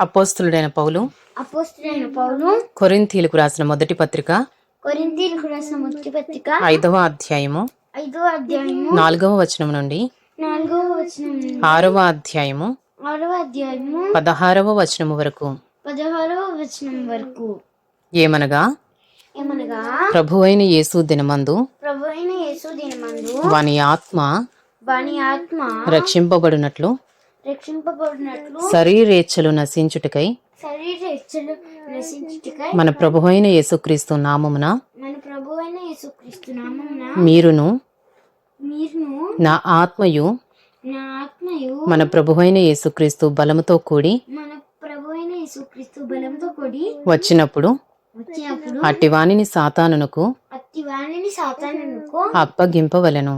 అపోస్తులుడైన పౌలు. అపోస్తులైన పౌలు. కొరింథీలకు రాసిన మొదటి పత్రిక. కొరింథీలకు రాసిన మొదటి పత్రిక. ఐదవ అధ్యాయము. ఐదో అధ్యాయము. నాలుగవ వచనం నుండి. నాలుగవ వచనం ఆరవ అధ్యాయము. ఆరవ అధ్యాయము. పదహారవ వచనము వరకు. పదహారవ వచనం వరకు. ఏమనగా? ఏమనగా? ప్రభువైన యేసు దినమందు. ప్రభు అయిన యేసు దినమందు. వాని ఆత్మ వాని ఆత్మ రక్షింపబడినట్లు రక్షింపబడినట్లు శరీరేచ్ఛలు నశించుటకై మన ప్రభువైన యేసుక్రీస్తు నామమున మన ప్రభు అయిన యేసుక్రీస్తు నామమున మీరును మీరును నా ఆత్మయు నా ఆత్మయు మన ప్రభువైన యేసుక్రీస్తు బలముతో కూడి మన ప్రభు అయిన యేసుక్రీస్తు బలంతో కూడి వచ్చినప్పుడు వచ్చినప్పుడు అట్టివానిని సాతానునకు అట్టి వాణిని అప్పగింపవలను.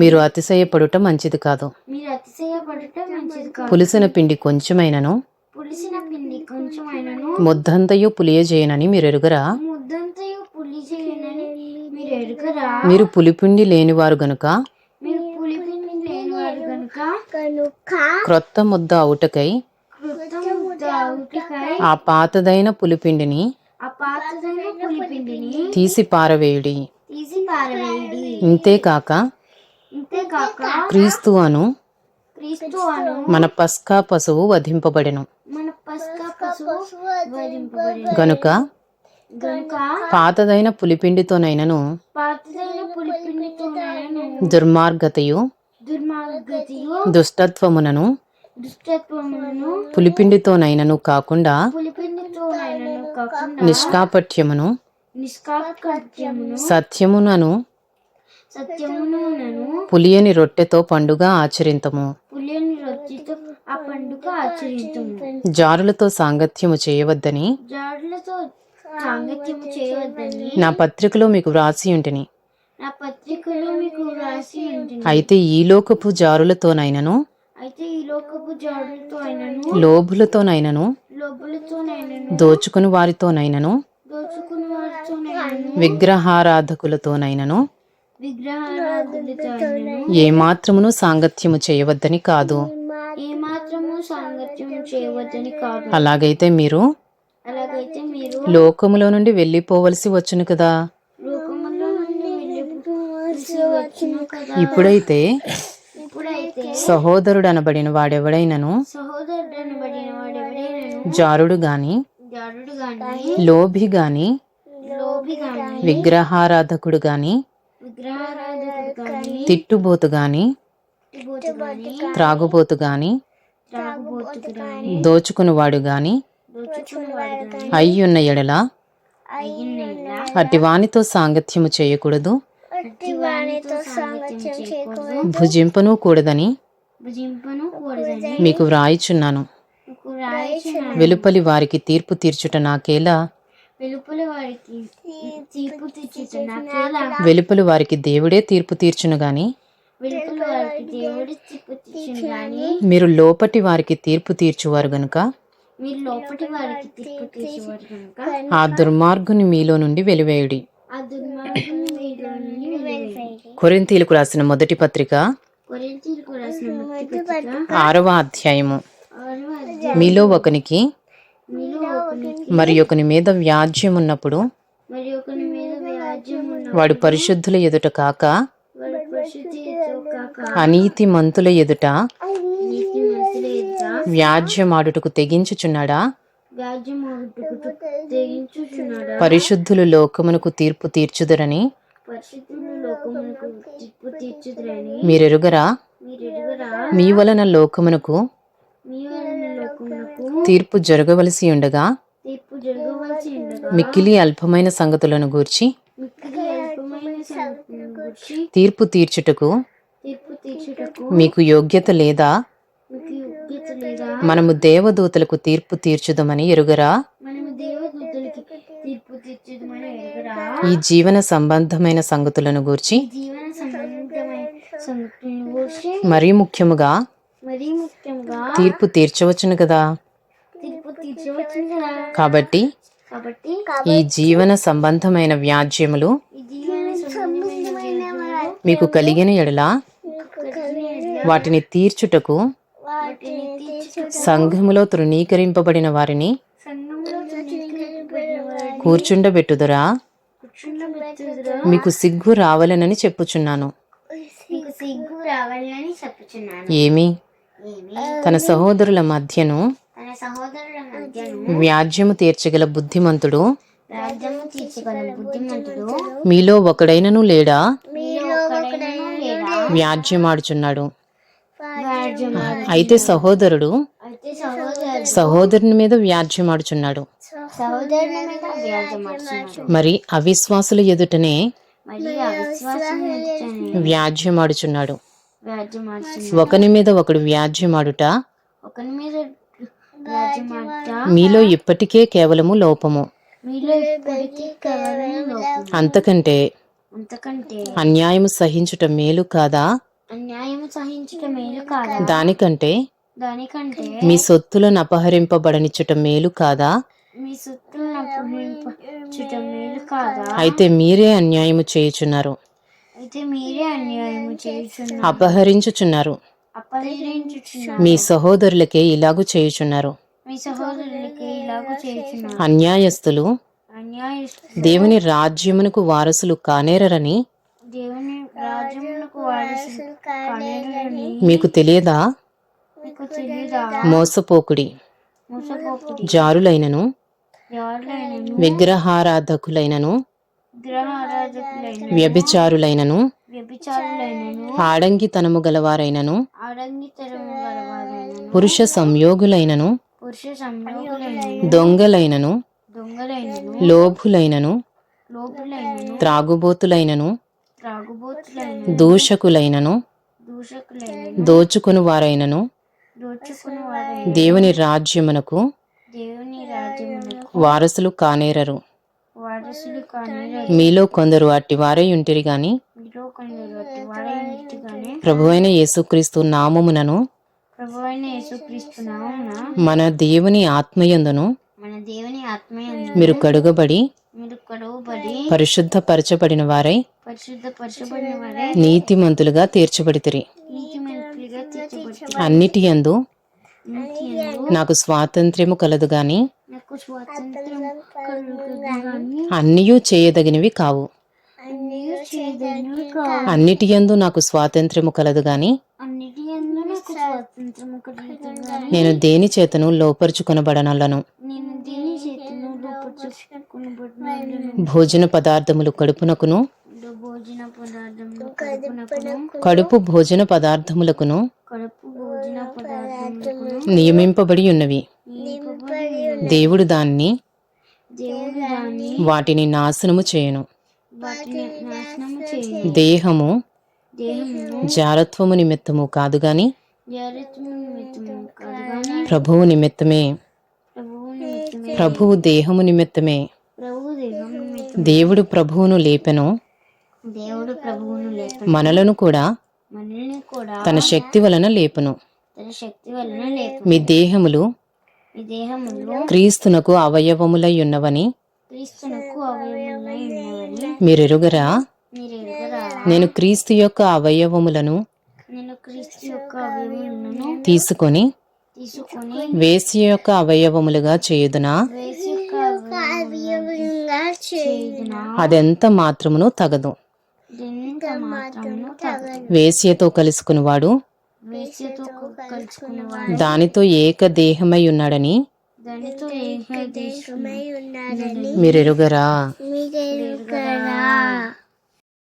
మీరు అతిశయపడుట మంచిది కాదు. మీరు అతిశయపడట మంచిది కాదు. పులిసిన పిండి కొంచెమైనను పులిసిన పిండి కొంచెమైనను ముద్దంతయు పులియజేయనని మీరు ఎరుగరా ముద్దంతయు పులి చేయనని మీరు ఎరుగరా మీరు పులిపిండి లేనివారు గనుక? మీరు పులి పిండి లేనివారు గనుక? కనుక క్రొత్త ముద్ద అవుటకై ఆ పాతదైన పులిపిండిని ఆ పాతదైన పులి పిండిని తీసి పారవేయుడి. పారవేయడి. ఇంతేకాక ఇంతేకాక క్రీస్తు అను క్రీస్తు అను మన పస్కా పశువు వధింపబడెను. మన పస్కా పశువు వధింపబడి గనుక గనుక పాతదైన పులిపిండితోనైనను పాతదైన దుర్మార్గతయు దుర్మార్గతయు దుష్టత్వమునను పులిపిండితోనైనను కాకుండా పులిపిండితో నైనను కాకుండా నిష్కాపట్యమును సత్యమునను సత్యమును పులియని రొట్టెతో పండుగ ఆచరింతము. ఆ పండుగ జారులతో సాంగత్యము చేయవద్దని జాడులతో సాంగత్యము చేయవద్దని నా పత్రికలో మీకు వ్రాసి ఉంటిని. నా పత్రికలో మీకు రాసి ఉంటుంది అయితే ఈ లోకపు జారులతోనైనను అయితే ఈ లోకపు జాడులతో అయినను లోభులతోనైనను లోబులతోనైనను దోచుకుని వారితోనైనను దోచుకుని విగ్రహారాధకులతోనైనను. ఏమాత్రమును సాంగత్యము చేయవద్దని కాదు. అలాగైతే మీరు అలాగైతే మీరు లోకములో నుండి వెళ్ళిపోవలసి వచ్చును కదా. ఇప్పుడైతే సహోదరుడు అనబడిన వాడెవడైనను? జారుడు గాని లోభి గాని విగ్రహారాధకుడు గాని తిట్టుబోతు గాని త్రాగుబోతు గాని దోచుకునివాడు గాని అయ్యున్న ఎడల అటివానితో సాంగత్యము చేయకూడదు అట్టి వానితో సాంగత్యం చేయకూడదు భుజింపను కూడదని మీకు వ్రాయిచున్నాను. వెలుపలి వారికి తీర్పు తీర్చుట నాకేలా వెలుపల వారికి దేవుడే తీర్పు తీర్చును గాని? మీరు లోపటి వారికి తీర్పు తీర్చువారు గనుక? ఆ దుర్మార్గుని మీలో నుండి వెలివేయుడి. కొరింతీలకు రాసిన మొదటి పత్రిక ఆరవ అధ్యాయము. మీలో ఒకనికి మరి ఒకని మీద వ్యాజ్యం ఉన్నప్పుడు వాడు పరిశుద్ధుల ఎదుట కాక అనీతి మంతుల ఎదుట వ్యాజ్యమాడుటకు తెగించుచున్నాడా? పరిశుద్ధులు లోకమునకు తీర్పు తీర్చుదరని మీరెరుగరా? మీ వలన లోకమునకు తీర్పు జరగవలసి ఉండగా మిక్కిలి అల్పమైన సంగతులను గూర్చి తీర్పు తీర్చుటకు మీకు యోగ్యత లేదా? మనము దేవదూతలకు తీర్పు తీర్చుదమని ఎరుగరా? ఈ జీవన సంబంధమైన సంగతులను గూర్చి మరీ ముఖ్యముగా తీర్పు తీర్చవచ్చును కదా? కాబట్టి ఈ జీవన సంబంధమైన వ్యాజ్యములు మీకు కలిగిన ఎడల వాటిని తీర్చుటకు సంఘములో తృణీకరింపబడిన వారిని కూర్చుండబెట్టుదురా. మీకు సిగ్గు రావాలనని చెప్పుచున్నాను. ఏమి? తన సహోదరుల మధ్యను వ్యాజ్యము తీర్చగల బుద్ధిమంతుడు. మీలో ఒకడైనను లేడా? వ్యాజ్యమాడుచున్నాడు. అయితే సహోదరుడు సహోదరుని మీద వ్యాజ్యమాడుచున్నాడు. మరి అవిశ్వాసుల ఎదుటనే వ్యాజ్యమాడుచున్నాడు. ఒకని మీద ఒకడు వ్యాజ్యమాడుట మీలో ఇప్పటికే కేవలము లోపము. అంతకంటే అన్యాయము సహించుట మేలు కాదా? అన్యాయం సహించుట మేలు కాదా? దానికంటే దానికంటే మీ సొత్తులను అపహరింపబడనిచ్చుట మేలు కాదా? మీ సొత్తులను అపహరించుట మేలు కాదా? అయితే మీరే అన్యాయము చేయుచున్నారు. అయితే మీరే అన్యాయము చేయుచున్నారు. అపహరించుచున్నారు. మీ సహోదరులకే ఇలాగు చేయుచున్నారు. అన్యాయస్తులు అన్యాయ దేవుని రాజ్యమునకు వారసులు కానేరని మీకు తెలియదా? మోసపోకుడి జారులైనను విగ్రహారాధకులైనను విగ్రహారాధకులైన వ్యభిచారులైనను వ్యభిచారులైనను ఆడంగితనము గలవారైనను. పురుష సంయోగులైనను. దొంగలైనను. లోభులైనను. త్రాగుబోతులైనను. దూషకులైనను. దోచుకుని వారైనను దేవుని రాజ్యమునకు వారసులు కానేరరు. మీలో కొందరు అట్టివారై ఉంటిరి గాని ప్రభు అయిన యేసుక్రీస్తు నామమున మన దేవుని ఆత్మయందును మీరు కడుగబడి పరిశుద్ధ పరచబడిన వారే నీతిమంతులుగా తీర్చబడితిరి. నీతి మంత్రిగా తీర్చబడి అన్నిటి యందు నాకు స్వాతంత్ర్యము కలదు గాని చేయదగినవి అన్ని చేయదను కావు. అన్నిటి యందు నాకు స్వాతంత్ర్యము కలదు గాని నేను దేని చేతను లోపరుచుకొనబడనలను. భోజన పదార్థములు కడుపునకును కడుపు భోజన పదార్థములకును నియమింపబడి ఉన్నవి. దేవుడు దాన్ని వాటిని నాశనము చేయను. దేహము జారత్వము నిమిత్తము కాదు గాని ప్రభువు నిమిత్తమే. ప్రభువు దేహము నిమిత్తమే. దేవుడు ప్రభువును లేపెను. దేవుడు ప్రభువును లేప మనలను కూడా మనల్ని కూడా తన శక్తి వలన లేపును. తన శక్తి వలన లేపు మీ దేహములో క్రీస్తునకు అవయవములై ఉన్నవని క్రీస్తునకు అవయవములై ఉన్నవని మీరెరుగరా? మీరు ఎరుగరా నేను క్రీస్తు యొక్క అవయవములను నేను క్రీస్తు యొక్క అవయవములను తీసుకొని తీసుకొని వేసి యొక్క అవయవములుగా చేయుదునా? అదెంత మాత్రమును తగదు. వేశ్యతో కలుసుకునివాడు. దానితో ఏక దేహమై ఉన్నాడని మీరు ఎరుగరా